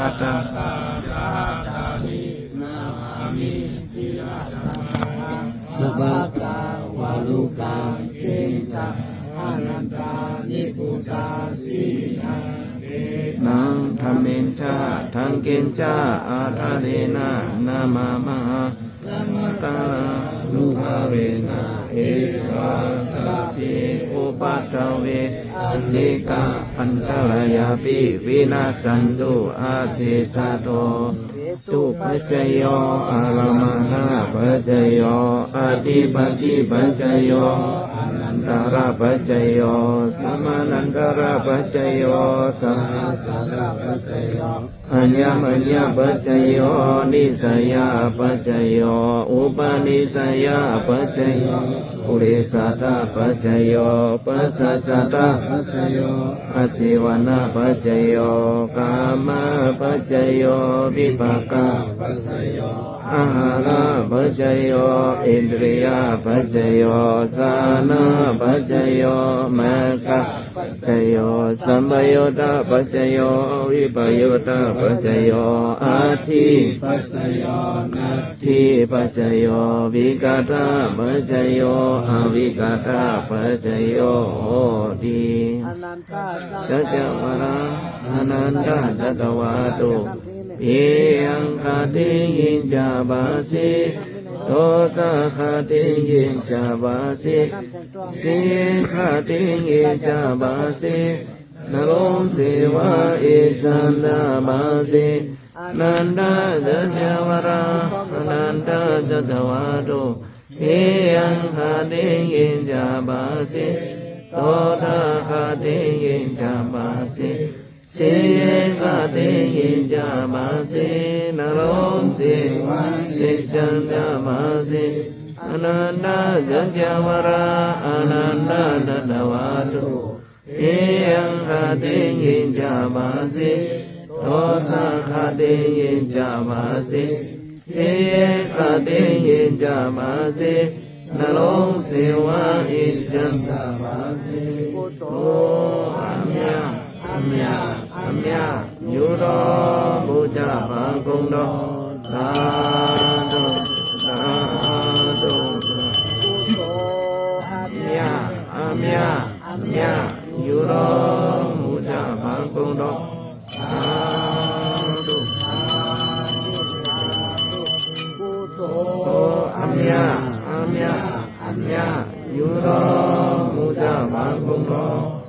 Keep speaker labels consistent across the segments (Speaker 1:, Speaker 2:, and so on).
Speaker 1: กัตตา
Speaker 2: นภาตาวาลุกาเกงกะอานันตานิพุตาสีนังเด
Speaker 1: นังธรรมเมนชาทังเกณชาอาทาเรนะนามามาาตาลุภาเวนะเอวาตาปิอุปัตตเวอันนิกาอันตรายาปิวินาสันตุอาเสสะโตตุปัจจโยอารามณะปัจจโยอธิปติปัจจโยอ นันตระปัจจโยสัมมานันตระปัจจโยสัมมาสังฆปัจจโยอัญญมัญญปัจจโยนิสัยปัจจโยอุปนิสัยปัจจโยปุริสัตปัจจโยปัสสะสัตปัจจโยอาศิวนาปัจจโยกามปัจจโยวิปากปัจจโย อาหารปัจจโยอินทรียปัจจโยสานาปัจจโยมัคคะปัจจโยสัมปโยตปัจจโยวิปโยตปัจจโยอาทิปัจจโยนัตถิปัจจโยวิกาตปัจจโยอวิกาตปัจจโยโหติ
Speaker 2: อนันตา
Speaker 1: จัจจวราอนันตจัตวาตุ ဧယံခတိယင်ကြပါစေဒေါသခတိယင်ကြပါစေစေခတိယင်ကြပါစေနလုံးစေဝဧဇန္တပါစေနန္ဒသဇဝရနန္ဒသတဝါတို့ဧယံခတိယင်ကြပါစေသောတာခတိယင်ကြပါစေ ဆင်းရဲကတဲ့ရင်ကြပါစေနှလုံးစေဝံသိချမ်းကြပါစေအနန္တဇံကြဝရအနန္တတတဝါတို့ဧယံကတဲ့ရင်ကြပါစေဒေါသခတဲ့ရင်ကြပါစေစေရခတဲ့ရင်ကြပါစေနှလုံးစေဝံဣဇံတပါစေဘုဒ္ဓောအမြတ်အမြတ် အမြညူတော်မူကြပါကုန်တော်သာဓုသာဓု
Speaker 2: ကုသိုလ်အ
Speaker 1: အ
Speaker 2: မြ
Speaker 1: မြအမြအမြညူတော်မူကြပါကုန်တော်သာဓု
Speaker 2: ကုသို
Speaker 1: โอ
Speaker 2: လ်
Speaker 1: အမြအမြအမြညူတော်မူကြပါကုန်တော်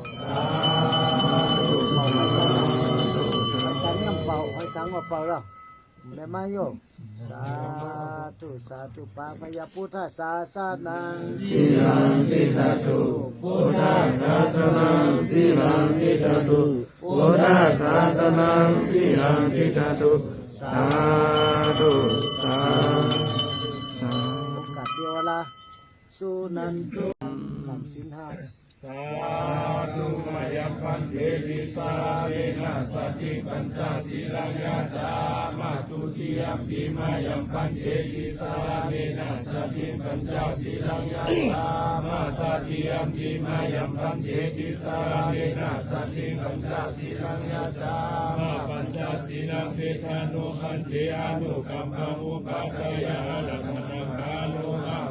Speaker 2: เปล่าแล้วได้มาโยมสาธุสาธุปาพยาพุทธศาสนัง
Speaker 1: สิรังติตตุพุทธศาสนังสิรังติตตุพุทธศาสนังสิรังติตตุสาธุสาสา
Speaker 2: โอกาสเดียวละสุนันตุหลังสินห้า
Speaker 3: สาธุมายังพันเทวิสาเรนะสติปัญจศีลังยาจามาตุติยมปีมายังพันเทวิสาเรนะสติปัญจศีลังยาจามาตติยมปีมายังพันเทวิสาเรนะสติปัญจศีลังยาจามาปัญจศีลังเทธานุขันเตอนุกัมมังอุปาทยาลักขณาคานุอ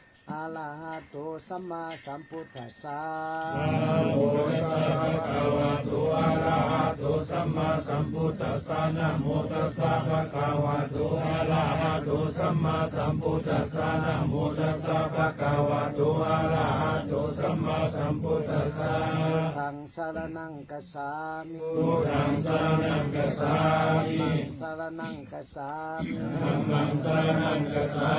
Speaker 2: อะระหะโตสัมมาสัมพุทธัสสะ
Speaker 3: นะโมตัสสะภะคะวะโตอะระหะโตสัมมาสัมพุทธัสสะนะโมตัสสะภะคะวะโตอะระหะโตสัมมาสัมพุทธัสสะนะโมตัสสะภะคะวะโตอะระหะโตสัมมาสัมพุทธัสสะ
Speaker 2: ทังสารนังกัสสามิ
Speaker 3: พุทธังสรณังกัสสามิ
Speaker 2: สาารนังกัสสามิ
Speaker 3: ธัมมังสรณังกัสสา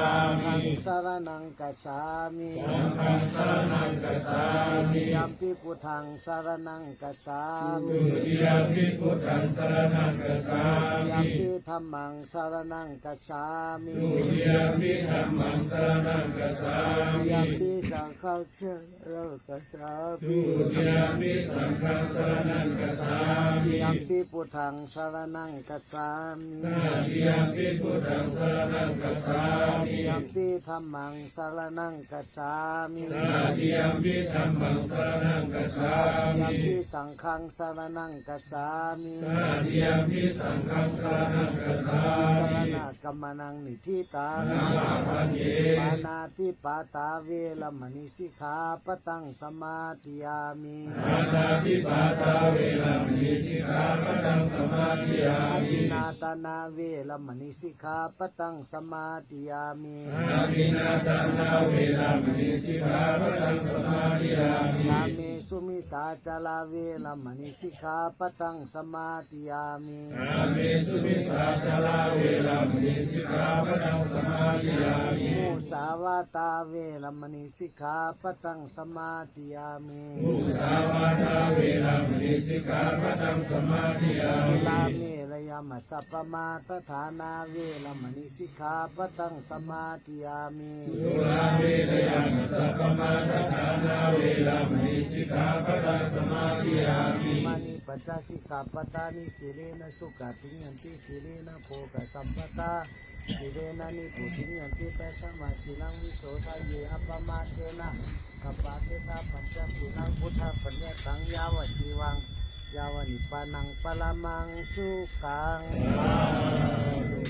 Speaker 2: สั
Speaker 3: มิ
Speaker 2: งสารนังกัสสามิ
Speaker 3: สังฆังสรณังกัสสามิ
Speaker 2: ยัมปิพุทธังสารนังกัสสามิ
Speaker 3: ตุติยมปิพุทธังสรณังกัสสา
Speaker 2: ยัม
Speaker 3: มิ
Speaker 2: ปิธัมมังสารนังกัสสามิ
Speaker 3: ตุติยมปิธัมมังสรณังกัสสามิ
Speaker 2: ยัมปิสังฆังสารนังกัสสามิ
Speaker 3: ตุติยมปิสังฆังสรณังกัสสามิ
Speaker 2: ยัมปิพุทธังสารนังกัสสามิ
Speaker 3: นาติยมปิพุทธังสรณังกัสสามิ
Speaker 2: ยัมปิธัมมังสารนังกัสสามิ
Speaker 3: นาติยมปิธัมมังสรณังกัสสา
Speaker 2: ยัม
Speaker 3: มิ
Speaker 2: ปิสังฆังสารนังกัสสามิ
Speaker 3: นาติยมปิสังฆังสรณังกัสสา
Speaker 2: สาร
Speaker 3: มิ
Speaker 2: ณะกัมมนังนิทิตัง
Speaker 3: นามาปัญเย
Speaker 2: ปานาติปาตาเวรมณีสิกขาปะตังสมาธิยามิ
Speaker 3: อานาติปาตาเวลามณีสิกขาปะทังสมาธิยา
Speaker 2: อ
Speaker 3: มิ
Speaker 2: ธินาตานาเวรมณีสิกขาปะตังสมาธิยามิ
Speaker 3: อาทินาตานาเวลามณีสิกขาปะทังสมาธิยามิ
Speaker 2: ยาเมสุมิสาจาลาเวรมณีสิกขาปะตังสมาธิยามิ
Speaker 3: อาเมสุมิสาจาราเวลามณีสิกขาปะทังสมาธิยามิ
Speaker 2: มุสาวาตาเวรมณีสิกขาปะตังสมาธิยามิ
Speaker 3: มุสาวาทาเวลามณีสิกขาปะทังสมาธิยา
Speaker 2: ลา
Speaker 3: มิ
Speaker 2: เมรยามัสสะปมาตฐานาเวรมณีสิกขาปะตังสมาธิยามิ
Speaker 3: สุราเวรยามัสสะปมาทฐานาเวลามณีสิกขาปะทังสมาธิยามิ
Speaker 2: มานิปัจจสิกขาปตานิสิเรนะสุขติยันติสิเรนะโภกสัมปตาสิเรนะนิพุติยันติปัสสมาสิลังวิโสทะเยอปมาเทนะสัพพะเทตาปัญจสิลังพุทธปัญญาตังยาวจีวังยาวนิปานังปละมังสุขังศีลาหาปานัย
Speaker 3: ศิลาบาเน
Speaker 2: ที่แจ้งกำไว้
Speaker 3: ที่แจ้งกำไว้
Speaker 2: ต่อโจสุดปาน
Speaker 3: ต่อโจสุดปาน
Speaker 2: การมีการแม่
Speaker 3: เป็นการมีการแย่
Speaker 2: ข้อที่หนึ่ง
Speaker 3: ข้อที่หนึ่ง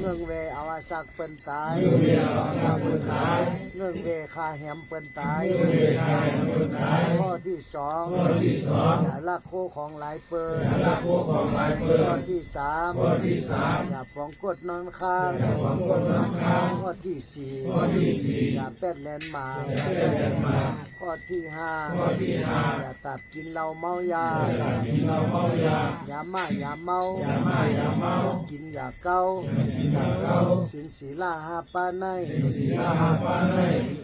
Speaker 2: เงื่องเวอาวาสักเปิ้นตาย
Speaker 3: เรื่องเวลาสาบุตาย
Speaker 2: เงื่องเวคาแหมเปิ้นตาย
Speaker 3: เรื่องเวลาบุตาย
Speaker 2: ข้อที่สอง
Speaker 3: ข้อที่สอง
Speaker 2: อย่าละโคของหลายเปิ้น
Speaker 3: ละโคของหลายเพื่อ
Speaker 2: ข้อนที่สาม
Speaker 3: ข้อที่สาม
Speaker 2: อย่าปองกดนอนค้าง
Speaker 3: ความกดน้ำค้าง
Speaker 2: ข้อที่สี่
Speaker 3: ข้อที่สี่
Speaker 2: อย่าเป็นแลนมา
Speaker 3: อย่าเป็นแล่นมา
Speaker 2: ข้อที่ห้า
Speaker 3: ข้อที่ห้า
Speaker 2: อย่าตับกินเหล้าเมายา
Speaker 3: อย่ากินเหล้าเมายา
Speaker 2: อย่ามาอย่าเมา
Speaker 3: อย่ามาอย่าเมา
Speaker 2: กินอย่าเก้า
Speaker 3: กินอย่าเกา
Speaker 2: สินศีลาหาปาใน
Speaker 3: ศีลาหาปาใน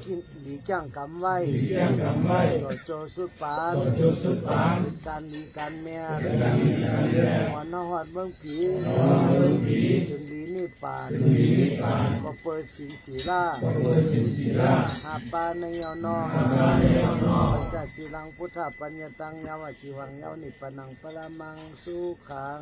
Speaker 3: กิน หาปาใน
Speaker 2: กินหลีจ้างกำไว้
Speaker 3: แจ้งกำไว้
Speaker 2: ต่อโจสุดปาน
Speaker 3: ต่อจุสุดปาน
Speaker 2: การมีการแม่
Speaker 3: การมีการแย่
Speaker 2: หัวนหอดเบื้องผี
Speaker 3: เมืองผี
Speaker 2: ถึงดีนี่ปาน
Speaker 3: มีนิพพาน
Speaker 2: ก็เปิดสินศีลา
Speaker 3: เปิดสินศีลา
Speaker 2: หาปาในยอนอ
Speaker 3: การในยอนอ
Speaker 2: ปัญจศีลังพุทธปัญญาตังยาวจิวังยาวนิปนังปรมังสุขัง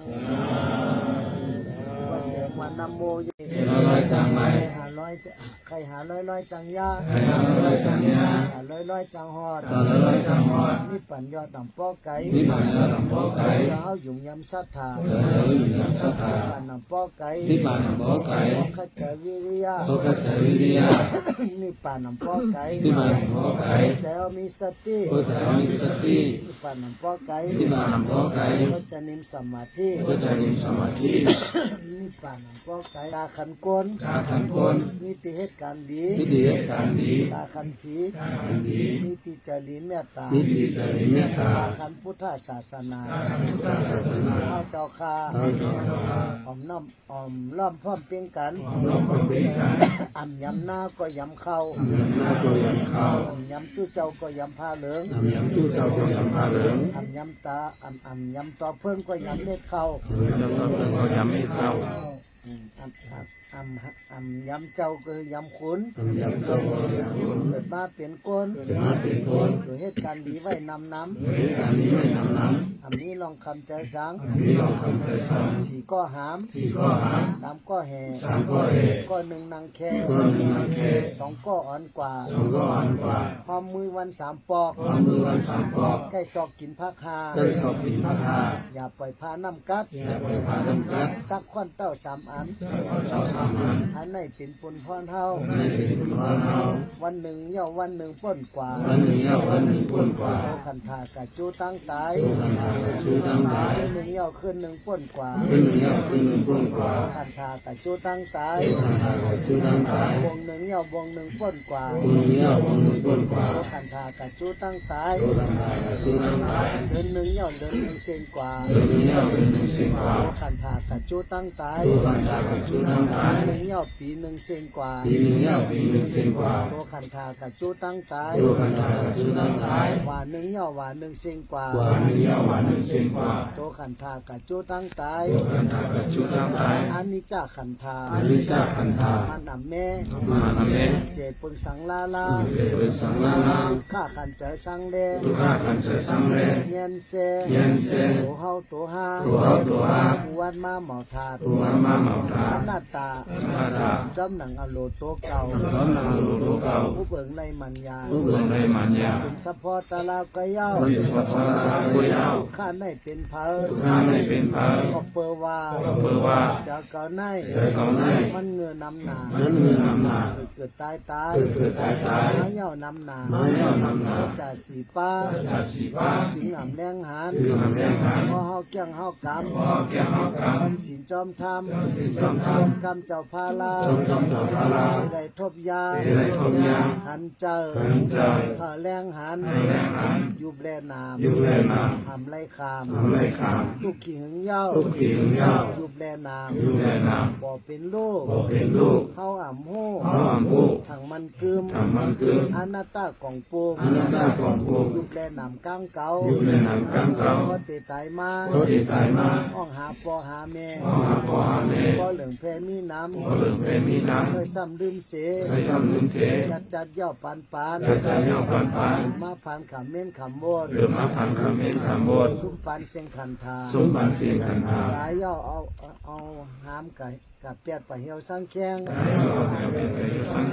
Speaker 2: ว่าเสียงวันนโมย
Speaker 1: เราลอยจังไหม
Speaker 2: หา ร้อยจะใครหาร้อยร้อยจังยา
Speaker 1: ใครเราลอยจังยา
Speaker 2: หาร้อยร้อยจังฮอด
Speaker 1: เราลอยจังหอด
Speaker 2: นี่ปัญญาต่ำปอไก่
Speaker 1: ที่ผ่านเราลำพอไก่
Speaker 2: จะเอาหยุ่งยำศรัทธา
Speaker 1: เราอยู่ในศรัทธา
Speaker 2: ปันนำปอไก่
Speaker 1: ที่ผ่านลำพอไก่
Speaker 2: ขจวิริยะ
Speaker 1: เขาก็ใช้วิทยา
Speaker 2: นี่ปันนำปอไก่
Speaker 1: ที่ผ่านลำพอไก่
Speaker 2: จะเอามีสติ
Speaker 1: ก็จะมีสติ
Speaker 2: นี่ปันนำปอไก่
Speaker 1: ที่ผ่านลำพอไก่
Speaker 2: ก็จะนิมสมาธิ
Speaker 1: ก็จะมีสมาธิ
Speaker 2: นี่ปันนำปอไก่ตาขันกล
Speaker 1: ตาขันคน
Speaker 2: มีติเหตุการณ์ดี
Speaker 1: ที่ดีเหตุการณ์ดี
Speaker 2: ตาขันผี
Speaker 1: ขันดี
Speaker 2: มีติจารีเมตตา
Speaker 1: ที่ดีจะมีเมตตา
Speaker 2: ตาขันพุทธศาสนา
Speaker 1: พุทธศาสนา
Speaker 2: ข้าเจ้าค่ะ
Speaker 1: เราจะท
Speaker 2: ออมน้ำออมล้อมพร้อมเพียงกันำ
Speaker 1: เราก็เป็นการ
Speaker 2: อ่ำยำหน้าก็ยำเข้า
Speaker 1: ทำหน้าตัวอย่างข้าว
Speaker 2: อ่ำยำตู้เจ้าก็ยำผ้าเหลือง
Speaker 1: ทำยำตู้เจ้าตัวอย่างผ้าเหลือง
Speaker 2: อ่ำยำตาอ่ำอ่ำยำต่อเพิ่งก็ยำเล็ดเข้า
Speaker 1: แล้วก็เป็นเขายำให้ข้าว
Speaker 2: อืมอ่ำอ่ำอ่ำอ่ำยำเจ้าก็ยำขุน
Speaker 1: ทำยำเจ้าตัวอย่างคน
Speaker 2: เกิดมาเป็นก้น
Speaker 1: เป็นมาเป็นคน
Speaker 2: โดยเหตุการณ์ดีไว้นำน้
Speaker 1: เหตุการณ์นี้ไม่นำน้ำ
Speaker 2: อ่ำนี้ ลองคำใจสังำ
Speaker 1: นี่เราคำใจสั่ง
Speaker 2: สี่ก็หาม
Speaker 1: สี่ข้อหาม
Speaker 2: สามก็แห่
Speaker 1: สามข้อเหตุ
Speaker 2: ก็หนึ่งนางแค่
Speaker 1: ข้อหนึ่งนังแค่
Speaker 2: สองก็อ่อนกว่า
Speaker 1: สองก็อ่อนกว่า
Speaker 2: พอมือวันสามปอก
Speaker 1: ความมือวันสามปอก
Speaker 2: ใกล้ศอกกินพักหา
Speaker 1: ได้สอบกินพระคา
Speaker 2: อย่าปล่อยพาน้ำกัด
Speaker 1: อย่าไปพาดำกัด
Speaker 2: สักข้อนเต้าสามอัน
Speaker 1: ส
Speaker 2: อันไหนเป็นปุนพรเฮา
Speaker 3: ให้เป็นคุณพ่อเฮา
Speaker 2: วันหนึ่งเย่าวันหนึ่งป้นกว่า
Speaker 3: วันหนึ่งเย้าวันหนึ่งพ้นกว่า
Speaker 2: โตขันธากะจูตั้งตาย
Speaker 3: ผู้คันธากระชูตั้งหลาย
Speaker 2: หนึ่งเย่าขึ้นหนึ่งป้นกว่า
Speaker 3: ขึ้นหนึ่งเย้าขึ้นหนึ่งพ้นกว่า
Speaker 2: ขันธากะจูตั้งตาย
Speaker 3: ผู้คันธากระชูตั้งหลายว
Speaker 2: งหนึ่งเย่าวงหนึ่งป้นกว่า
Speaker 3: ผู้หนึ่งเย้าวันหนึ่งพ้นกว่า
Speaker 2: โตขันธากะจูตั้งตาย
Speaker 3: ผู้คันธากระชูตั้งหลาย
Speaker 2: เดินหนึ่งเย่าเดินหนึ่งเซนกว่า
Speaker 3: เดินหนึ่งเย้าเป็นหนึ่งเสียงกว่า
Speaker 2: โตขันธากะจูตั้งตาย
Speaker 3: ผู้คันธากระชูตั้งหลาย
Speaker 2: หนึ่งเย่าปีหนึ่งเซนกว่า
Speaker 3: ปีหนึ่งเย้าปีหนึ่งเสียงกว่า
Speaker 2: โตขันธากะจูตั้งตาย
Speaker 3: ผู้คันธากระชูตั้งหลาย
Speaker 2: หวานหนึ่งเย่าหวานหนึ่งเซนกว่า
Speaker 3: วันหนึ่งเย้าวันหนึ่งเสียงกว่า
Speaker 2: โตขันธากะจูตั้งตาย
Speaker 3: ผู้คันธากระชูตั้งหลาย
Speaker 2: อันนี้จ้าขันธา
Speaker 3: อริจาคันธา
Speaker 2: มันนำแม่
Speaker 3: มาทำเอง
Speaker 2: เจปุนสังลาลา
Speaker 3: เจริญสังฆานา
Speaker 2: ข้าขันเจอสังเล
Speaker 3: ทุกข้าขันเสสังเร
Speaker 2: เย็นเซ
Speaker 3: เย็นเส
Speaker 2: ตัวเฮาตัวฮา
Speaker 3: ตัวเฮาตัวฮา
Speaker 2: ผู้วันมาเหมาถาด
Speaker 3: ผู้วันมาเหมาทา
Speaker 2: ขนาดตา
Speaker 3: มาตา
Speaker 2: จำหนังอโลตัวเก่า
Speaker 3: สอนนางลูกเก่า
Speaker 2: ผู้เบิ่งในมันยา
Speaker 3: ผู้เบืองในมันยา
Speaker 2: สะพอตาลาก็เย้า
Speaker 3: คนอยู่สัพพะกุยาว
Speaker 2: ข้าในเป็นเพอ
Speaker 3: ข้าไม่เป็นพระ
Speaker 2: ก็เปอว่า
Speaker 3: เพื่อว่า
Speaker 2: จะเก่าใน
Speaker 3: เจอก่อนใน
Speaker 2: มันเงือนำหนา
Speaker 3: นั้นเงินนำหนา
Speaker 2: เกิดตายตาย
Speaker 3: เกิดตายตาย
Speaker 2: มาเย้านำหนา
Speaker 3: มาเย้านำหนา
Speaker 2: สัจจะสีป้า
Speaker 3: จัดสีป้า
Speaker 2: จึงอ่ำแรงหัน
Speaker 3: คือมันแรงหาน
Speaker 2: พอเฮาเกี่ยงเฮากำ
Speaker 3: พอแก้วกรรม
Speaker 2: คำสินจอมธรรม
Speaker 3: สิจอมธรรม
Speaker 2: กำเจ้าพาลา
Speaker 3: จอมจอมเจ้าพาลา
Speaker 2: ได้ทบยา
Speaker 3: จะได้ทมยา
Speaker 2: หันเจอ
Speaker 3: หันเจอ
Speaker 2: พาแรงหัน
Speaker 3: ให้แรงหัน
Speaker 2: ยุบแลนาม
Speaker 3: ยุบแลนาม
Speaker 2: หำไรคาม
Speaker 3: ทำไรขาม
Speaker 2: ลูกขี้หึงเหย้า
Speaker 3: ลูกขี่หึงยาว
Speaker 2: ยุบแลนาม
Speaker 3: ยุบแลนาม
Speaker 2: บ่เป็นลูก
Speaker 3: บ่เป็นลูก
Speaker 2: เฮาอ่ำฮู้
Speaker 3: เขาอ่ำผู้
Speaker 2: ถังมันกึม
Speaker 3: ทำมันเกิน
Speaker 2: อนัตตาของปูม
Speaker 3: อนันตาของผู้
Speaker 2: ยุบแลนามก้างเก่า
Speaker 3: ยุบแลนามกำเก่า
Speaker 2: พอเตตายมา
Speaker 3: โตที่ตายมา
Speaker 2: อ้องหาปอหาแม่
Speaker 3: พ่อหาพ่อหาแม่
Speaker 2: บ่เหลืองแพมีน้ำ
Speaker 3: พ่อเรื่องเพมีน้
Speaker 2: เมื่อซ้ำลืมเสำ
Speaker 3: ไม่ซ้ำลืมเส
Speaker 2: จัดจัดย่อปันปาน
Speaker 3: จะจะย่อปันปาน
Speaker 2: มาพันขำเม่นขำโบด
Speaker 3: หรือมาพันคำเม็นคำโบด
Speaker 2: ซุ้มปันเสียงขันธา
Speaker 3: สมบัติเสียงขันธา
Speaker 2: หลายย่อเอาเอาเอาหามไก่ กับเปียดไปเหี่ยวสังแข้ง
Speaker 3: ให้เราแนวเป็นไปอยู่สัง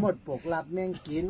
Speaker 2: หมดปกหลับแมงกิน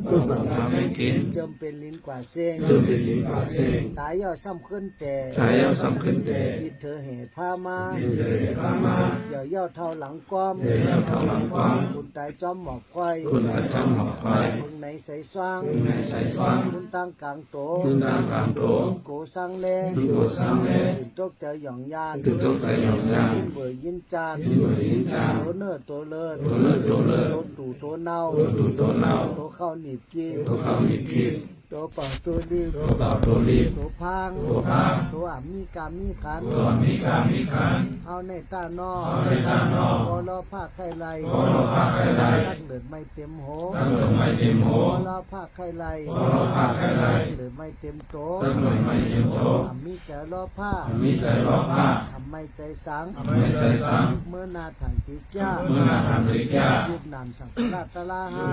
Speaker 2: เจิมเป็นลิ้นกว่าเสียง
Speaker 3: ซึ่งเป็นลิ้นปากเสียง
Speaker 2: ตายย่อซ้ำขึ้นแต่
Speaker 3: ชายเอาสำคัญแต่
Speaker 2: วิเธอเหผ้ามา
Speaker 3: ที่เจอพามา
Speaker 2: ย่อย่อเท่าหลังก้อม
Speaker 3: เดี๋ยวเท่าหลังความ
Speaker 2: คุณตายจอมหมอกควาย
Speaker 3: คุณอาจารย์หมอกไฟ
Speaker 2: คุณไหนใส่สว่าง
Speaker 3: คุณในสายฟัง
Speaker 2: คุณตั้งกลางโต
Speaker 3: คุณตามกลางโต
Speaker 2: โกสังเล
Speaker 3: คุณโกสังเล
Speaker 2: คุณตกเจอหย่องยาน
Speaker 3: ตึกโตใจหยองยาง
Speaker 2: ยินเบื่อยินจาน
Speaker 3: ยินเบอร์ยินจาง
Speaker 2: โตเนื้อโตเลิศ
Speaker 3: ตัวเลิศตัวเลิศ
Speaker 2: โตตู่โตเน่า
Speaker 3: ตัวตูตัวเน่า
Speaker 2: โตเข้าหนีบกีบ
Speaker 3: ตัวเข้ามีพิษ
Speaker 2: โตเป่าตัวรีบ
Speaker 3: ตัวเปล่าตัวรีบ
Speaker 2: โตพัง
Speaker 3: ตัวพาง
Speaker 2: โตอ่ำมีกามมีขัน
Speaker 3: ตัวมีกามีขัน
Speaker 2: เอาในตานอก
Speaker 3: เอาในตานอก
Speaker 2: พอรอผ้าไข่ไร
Speaker 3: พอรอผ้าไข่ไร
Speaker 2: ตั้งเดือดไม่เต็มโห
Speaker 3: ตั้งลงไม่เต็มโห
Speaker 2: พอรอผ้าไข่ไร
Speaker 3: พอรอผ้าไข่ไร
Speaker 2: เดือดไม่เต็มโต
Speaker 3: ตั้งลงไม่เต็มโต
Speaker 2: อ่ำมีใจรอผ้า
Speaker 3: มีใจรอผ้า
Speaker 2: ทำไม่ใจสัง
Speaker 3: ไม่ใจสัง
Speaker 2: เมื่อนาถังติจ้า
Speaker 3: เมื่อนาทำริยา
Speaker 2: ยุบนามสังฆราชตะลาหา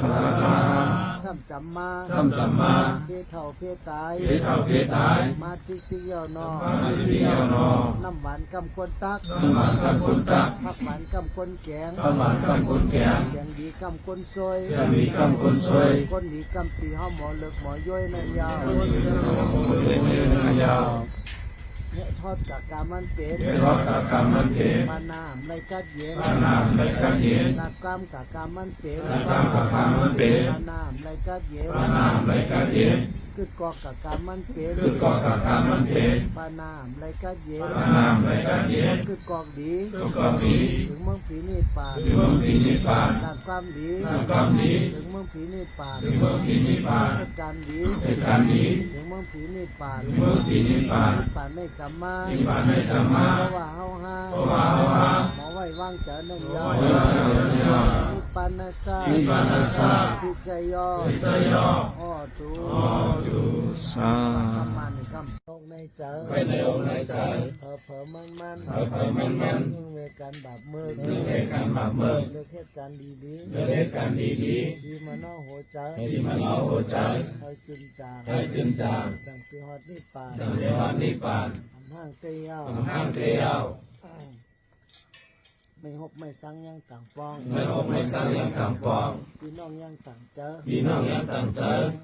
Speaker 3: สังฆรา
Speaker 2: ซ้ำจำมา
Speaker 3: สัมจัมมา
Speaker 2: เพศเท่าเพศตาย
Speaker 3: เพเท่าเพตาย
Speaker 2: มาติกติเยาวนอ
Speaker 3: มาที่เยวนอ
Speaker 2: น้ำหวานกำคนตัก
Speaker 3: น้ำหวานกับคนตัก
Speaker 2: ผักหวานกำคนแกง
Speaker 3: น้ำหวานกับคนแก่
Speaker 2: เสียงดีกำคนซอย
Speaker 3: จะมีกำคนช่วย
Speaker 2: คนดีกำปีห้าหมอเลิกหมอย่อยนั่นยาว
Speaker 3: คนเล่นเล่นยาว
Speaker 2: เนะทอดจากกามันเป็น
Speaker 3: เพราะกากรรมมันเป็น
Speaker 2: ปานามไรกัดเย็น
Speaker 3: นามในการเย็น
Speaker 2: นักกรรมกากามันเป็น
Speaker 3: กรรมกากรรมมันเป็น
Speaker 2: ปานามไร กัดเย็น
Speaker 3: นามในการเย็น
Speaker 2: กึดกอกกากามันเป็น
Speaker 3: คือกอกากรรมมันเป็น
Speaker 2: ปานามไรกัดเย็น
Speaker 3: นามในการเย็น
Speaker 2: กึดกอกดี
Speaker 3: ก็ก็มี
Speaker 2: ถึงเมืองผีนิพพาน
Speaker 3: ถึงเมืองพินิพาน
Speaker 2: นักกรรมดี
Speaker 3: นามกรรมนี้
Speaker 2: ถึงเมืองผีนิพพาน
Speaker 3: ถึงเมืองพินิพาน
Speaker 2: เหตุการณ์ดี
Speaker 3: เหตุการณ์นี้
Speaker 2: ถึงเมืองผีนิพพาน
Speaker 3: ถึงเมืองพินิพาน
Speaker 2: นิพพานไม่จำมา
Speaker 3: นิพพานไม่จำมา
Speaker 2: เพราะว่าเฮาหา
Speaker 3: เพราะว่าเฮาหา
Speaker 2: หมอไว้วางเจอหนึ่งยอ
Speaker 3: เวลาเจริญยอด
Speaker 2: นิพพานนาสา
Speaker 3: นิพพานัสสะ
Speaker 2: พิจยอ
Speaker 3: สยอ
Speaker 2: อ้อตู
Speaker 3: ดูสา
Speaker 2: คำมันคำตกในใจ
Speaker 3: ไปในองค์ในใจ
Speaker 2: เผอเผอมันมัน
Speaker 3: เผลอเผลอมันมัน
Speaker 2: เรื่องเวกันบาปมือ
Speaker 3: เรื่องเหตุการณ์บาปเมื่อ
Speaker 2: เรื่องเหตุการณ์ดีดี
Speaker 3: เรื่องเหตุการณ์ดี
Speaker 2: สีมันนอหัวใจ
Speaker 3: ๆที่มันเอาหัวใจ
Speaker 2: ให้จินจาง
Speaker 3: ให้จึงจาง
Speaker 2: จังปีฮอดนิพพาน
Speaker 3: จังเทวานิพพาน
Speaker 2: ทำห้างเตี้ยว
Speaker 3: ทำห้างเทียว
Speaker 2: ไม่หกไม่สังยังต่างปอง
Speaker 3: ไม่หกไม่สร้างยังกำปอง
Speaker 2: พี่น้องยังต่างเจอ
Speaker 3: พี่น้องยังตั้งใจ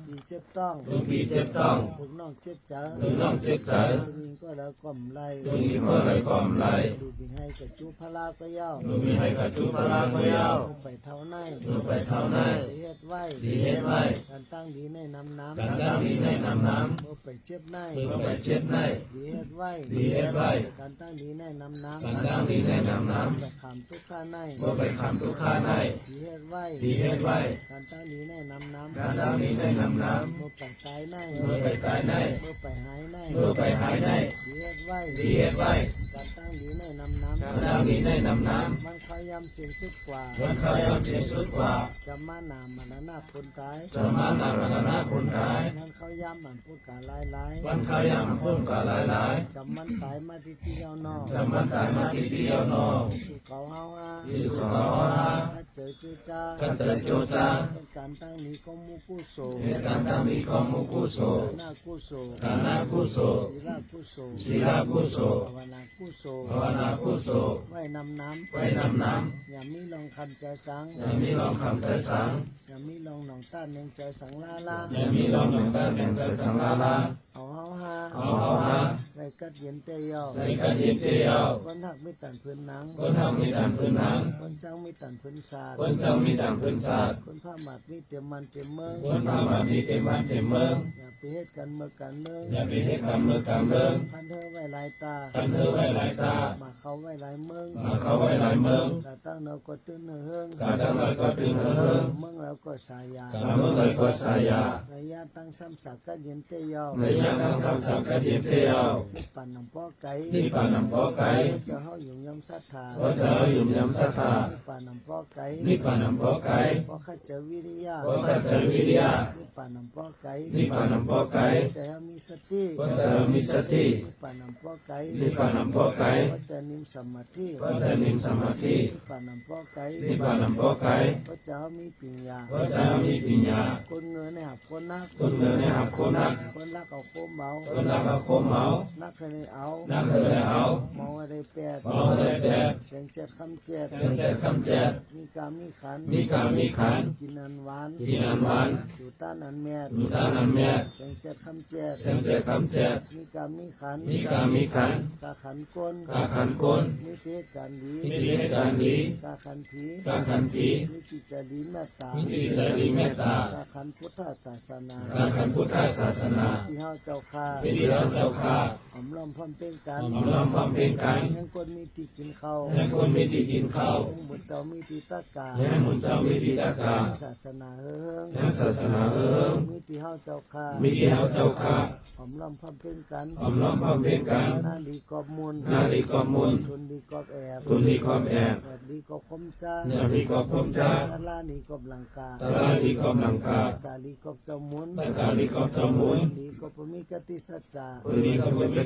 Speaker 2: มีเจ็บต้อง
Speaker 3: ถึงพี่เจ็บต้อง
Speaker 2: ถึงน้องเจ็บเจอ
Speaker 3: ถึงน้องเจ็บใจ
Speaker 2: ผู้หญิงก็แล้วกล่อมไล่
Speaker 3: ถึงอีกก็ไรกล่อมไหล
Speaker 2: ดูมีให้กับจูพลาก็เย้า
Speaker 3: ดูมีให้กระจุพลาก็ยาว
Speaker 2: ไปเท่าไหน
Speaker 3: ดูไปเท่านั้น
Speaker 2: เฮ็ดไว้
Speaker 3: ดีเฮ็ดไว้
Speaker 2: การตั้งดีในน้ำน้ำ
Speaker 3: กันดังดีในน้ำน้
Speaker 2: เมื่อไปเจ็บในำ
Speaker 3: เพื่อไปเช็ดใน
Speaker 2: ดีเฮ็ดไว้
Speaker 3: ดีเฮ็ดไว้
Speaker 2: การตั้งดีในน้ำน้ำ
Speaker 3: กันดังดีในน้ำน้
Speaker 2: ไปขามทุกข้าในำ
Speaker 3: เพื่อไปคำทุกข้าใน
Speaker 2: ดีเฮ็ดไว้
Speaker 3: ดีเฮ็ดไว้
Speaker 2: การตั้งดีในน้ำน้ำ
Speaker 3: กันดังดีในน้ำน้
Speaker 2: เมื่อไปตายในำ
Speaker 3: เพื่อไปตายใน
Speaker 2: เมื่อไปหายใน
Speaker 3: เพื่อไปหายใน
Speaker 2: ดีเฮ็ดไว้
Speaker 3: ดีเฮ็ดไว้
Speaker 2: การตั้งดีในน้ำน้ำ
Speaker 3: กันดังดีในน้ำน้
Speaker 2: มันขยำสิ่งสุดกว่าำ
Speaker 3: มันขยันเสียสุดกว่า
Speaker 2: จะมาหนามันหน้าคนตาย
Speaker 3: จะมานารัตนาคนตาย
Speaker 2: มันเขาย้ำมันพูดกาลายลาย
Speaker 3: วันขยันพุ่มกับหลายหลาย
Speaker 2: จะมันตายมาที่ที่เยาวนอก
Speaker 3: จะมันตายมาทีเดียวนอง
Speaker 2: สู่เขาเฮาอา
Speaker 3: ที่สุดก็ฮา
Speaker 2: ถ้าเจอจูจ้า
Speaker 3: กันเจอโจจา
Speaker 2: เป็นการตั้งนี้ก็มูกุโส
Speaker 3: เหตุการณ์ตั้งมีของมุกุโส
Speaker 2: หน้ากุโส
Speaker 3: กานากุโส
Speaker 2: ศีลากุโส
Speaker 3: ศีลากุโส
Speaker 2: ภาวนากุโส
Speaker 3: ภาวนากุโส
Speaker 2: ไว้นำน้ำ
Speaker 3: ไว้นำน้
Speaker 2: อย่ามีลองคำใจสังำ
Speaker 3: อย่ามีลองคำใจสัง
Speaker 2: อย่ามีลองหนองต้านเนงใจสังลาลา
Speaker 3: อย่ามีลองหนึ่งตาแห่งใจสังลาลา
Speaker 2: เอาเฮาฮา
Speaker 3: เอาเอาฮา
Speaker 2: ไรกัดเย็นเตยอ
Speaker 3: ในการยินเตยว
Speaker 2: คนหักไม่ตันพื้นนัง
Speaker 3: คนทำมีดังพื้นนัง
Speaker 2: คนเจ้าไม่ตันพื้นศาสตร์
Speaker 3: คนเจ้าไมีดังพื้นศาสตร์
Speaker 2: คนผ้าหมัดไมีเต็มมันเต็มเมือง
Speaker 3: คนทำแบบนี้เต็มบ้านเต็มเมือง
Speaker 2: อย่าไปเหตุกันเมื่อกันเมือง
Speaker 3: อย่าไปให้กำเมืองกำเมือง
Speaker 2: พันเธอไว้หลายตา
Speaker 3: กันเธอไว้หลายตา
Speaker 2: มาเขาไว้หลายเมือง
Speaker 3: มาเขาไว้หลายเมือง
Speaker 2: กาตั้งเนอก็ตื้นเนอเฮิง
Speaker 3: กาดังเลยก็ตึงเฮิง
Speaker 2: เมืองแล้วก็สายากา
Speaker 3: เมืองเลยก็สายา
Speaker 2: ระยะตั้งซ้ำสักกัดเย็นเตยอ
Speaker 3: ในยามทั้งสามสามกันยินเตียว
Speaker 2: ที่ปั่นน้ำป้อไก่
Speaker 3: ที่ป่านำปอไก่
Speaker 2: จะเฮาอยู่ยำศรัทธา
Speaker 3: ว่าจะอยู่ยำสัทธา
Speaker 2: ที่ปั่นน้ำป้อไก่
Speaker 3: นี่ป่านำปอไก่
Speaker 2: เพราะข้าเจอวิริยะ
Speaker 3: ว่าจะเจอวิทยา
Speaker 2: ที่ปั่นน้ำป้อไก่
Speaker 3: นี่ป่านำปอไก่
Speaker 2: จะให้มีสติ
Speaker 3: ว่าจะมีสติ
Speaker 2: ที่ปั่นน้ำป้อไก่
Speaker 3: นี่ป่านำปอไก่
Speaker 2: ว่าจะนิมสมาธิ
Speaker 3: ว่าจะมีสมาธิ
Speaker 2: ที่ปั่นน้ำป้อไก่
Speaker 3: นี่ป่านำปอไก่
Speaker 2: ว่าจะให้มีปัญญา
Speaker 3: ว่าจะมีปัญญา
Speaker 2: คนเงินเนี่ยคนนัก
Speaker 3: คนเงินในหับคนนัก
Speaker 2: คนรักเอาโคมเมา
Speaker 3: คนรักเอาโคมเหมา
Speaker 2: นักเคยเอา
Speaker 3: นักเคยเอา
Speaker 2: เมาอะไรแปด
Speaker 3: เมาอะไรแปด
Speaker 2: เสียงเจ็ดคำเจ็ด
Speaker 3: เจ็ดเจ็ดคำเจ็ด
Speaker 2: มีกามมีขัน
Speaker 3: มีกามีขัน
Speaker 2: กินอันหวาน
Speaker 3: กินอันหวาน
Speaker 2: อยู่ต้านอันแมด
Speaker 3: อยู่ตานันแม่
Speaker 2: เสียงเจ็ดคำเจ็ด
Speaker 3: เสียงเจ็ดคำเจ็ด
Speaker 2: มีกามมีขัน
Speaker 3: มีกามีขัน
Speaker 2: กาขันก้น
Speaker 3: กาขันกล
Speaker 2: มีเทศการดี
Speaker 3: มีดีให้การดี
Speaker 2: กาขันผี
Speaker 3: กาขันผี
Speaker 2: มีจิตใจดีเมตตา
Speaker 3: มีจิตใจดีเมตตากา
Speaker 2: ขันพุทธศาสนา
Speaker 3: กาขันพุทธศาสนา
Speaker 2: ที่เฮาเจ้าค่า
Speaker 3: เป็นที่เราเจ้าข้า
Speaker 2: อมล้อมพร้อมเป็นกัน
Speaker 3: อมล้อมความเป็นกัน
Speaker 2: ยังคนมีที่กินข้าว
Speaker 3: ให้คนมีที่กินข้าว
Speaker 2: ยังบุญเจ้ามีที่ตะกา
Speaker 3: ให้หมุนเจ้ามีที่ตะกา
Speaker 2: ศาสนาเฮิง
Speaker 3: ให้ศาสนาเอิง
Speaker 2: มีที่เฮาเจ้าค่า
Speaker 3: มีที่เราเจ้าข้า
Speaker 2: อมล้อมพร้อมเป็นกัน
Speaker 3: อมล้อมความเป็นกัน
Speaker 2: หน้าดีกอบมูล
Speaker 3: นาดีกอบมูล
Speaker 2: ทุนดีกอบแอบ
Speaker 3: ทุนดีความแอบ
Speaker 2: แบบดีกอบคมจ้า
Speaker 3: เนี่ยมีกอบคมจ้า
Speaker 2: ตะลาดีกอบหลังกา
Speaker 3: ตะลาดีกอบหลังกา
Speaker 2: กาลีกอบเจ้ามุน
Speaker 3: ตะกาดีกอบจอมุน
Speaker 2: ดีกอบพมิกติสัจจา
Speaker 3: คนนี้ก็เป็นกติสัจจะ
Speaker 2: หน้าดีกอบเจ้า
Speaker 3: ฐานะดีกอบใจ
Speaker 2: สินเสกอบสติ
Speaker 3: สินสกอบสติ
Speaker 2: สม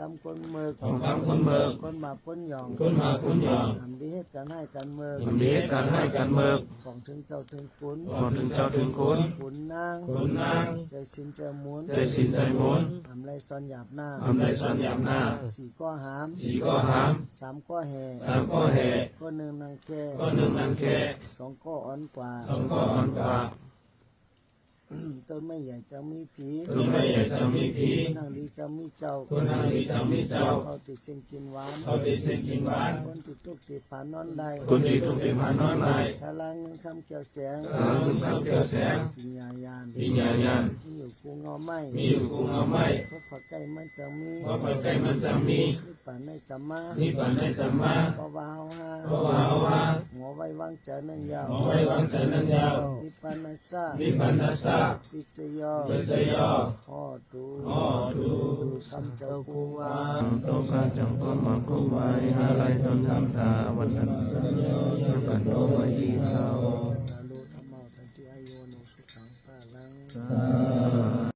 Speaker 3: กิเลสา
Speaker 2: จะกินน้ำ
Speaker 3: เคยกินน้
Speaker 2: กินตันกินก้อยำ
Speaker 3: กินตากินก้อย
Speaker 2: ให้กินน้อย
Speaker 3: เคยกินน้อย
Speaker 2: กินกะโฮเมมือ
Speaker 3: กินข้าวในมือ
Speaker 2: อันนี้ถือตื้อ
Speaker 3: ทำนี้ถือตื้อ
Speaker 2: ตำคนเมือก
Speaker 3: ของคำคนเมือง
Speaker 2: คนมาพ้นหยอง
Speaker 3: คนมาคุณยอง
Speaker 2: ทำดีให้กันให้กันเมือก
Speaker 3: ทำนี้การให้การเมือง
Speaker 2: ของถึงเจ้าถึงคุณ
Speaker 3: ก่อนถึงเจ้าถึงคุณ
Speaker 2: ขุนนาง
Speaker 3: คุณนาง
Speaker 2: ใจสินใจหมุน
Speaker 3: ใจสินใจมน
Speaker 2: ทำไรซอนหยาบหน้า
Speaker 3: ทำได้สัญญาหน้า
Speaker 2: สี่ก็หาม
Speaker 3: สี่ก็หาม
Speaker 2: สามก็แห่
Speaker 3: สามก็แห่
Speaker 2: ก็หนึ่งนางแก่
Speaker 3: ก็หนึ่งนังแค่
Speaker 2: สองก็อ่อนกว่า
Speaker 3: สองก็อ่อนกว่า
Speaker 2: ต้นไม่ใหญ่จะมีผี
Speaker 3: ตัวไม่ใหญ่จะมีผี
Speaker 2: นางดีจะมีเจ้า
Speaker 3: คนนางดีจะมีเจ้า
Speaker 2: เขาติดเส้นกินหวาน
Speaker 3: เขาได้เส้นกินหวาน
Speaker 2: คนติดทุกข์ติดผ่านนอนได้
Speaker 3: คนที่ถูกเป็นพานอนไม้
Speaker 2: ถ้าลางเงินคำเกี่ยวแสง
Speaker 3: ทา งคุณข้าวเกี่ยวแสง
Speaker 2: ปิญญายาน
Speaker 3: วิญญาณยัน
Speaker 2: ที่อยู่กูเงาไม้
Speaker 3: มีอยู่คงเอาไม้
Speaker 2: เพราะผักไก่มันจะมี
Speaker 3: เพราะไปใกล้มันจะมี
Speaker 2: ที่ป่านในจะมา
Speaker 3: นี่ปันได้สัมมา
Speaker 2: เพราะว่าเฮาฮา
Speaker 3: เพราะว่าเอาว่า
Speaker 2: หัวไว้วางใจนั่นยาว
Speaker 3: เอาไว้วางใจนั้นยาว
Speaker 2: นิพพานาสา
Speaker 3: นิพพานัสสะ
Speaker 2: ปิจโย
Speaker 3: เปสยอ
Speaker 2: พ่อดู
Speaker 3: พ่อดู
Speaker 2: คำเจ้ากูว่า
Speaker 3: โตกาจังก็มากุไว้หาไรตนทำตาวันนั้นกันโตไว้ที่เขา
Speaker 2: ตาลูธรรมะทันติอายุโนสุขังพาลัง
Speaker 3: สา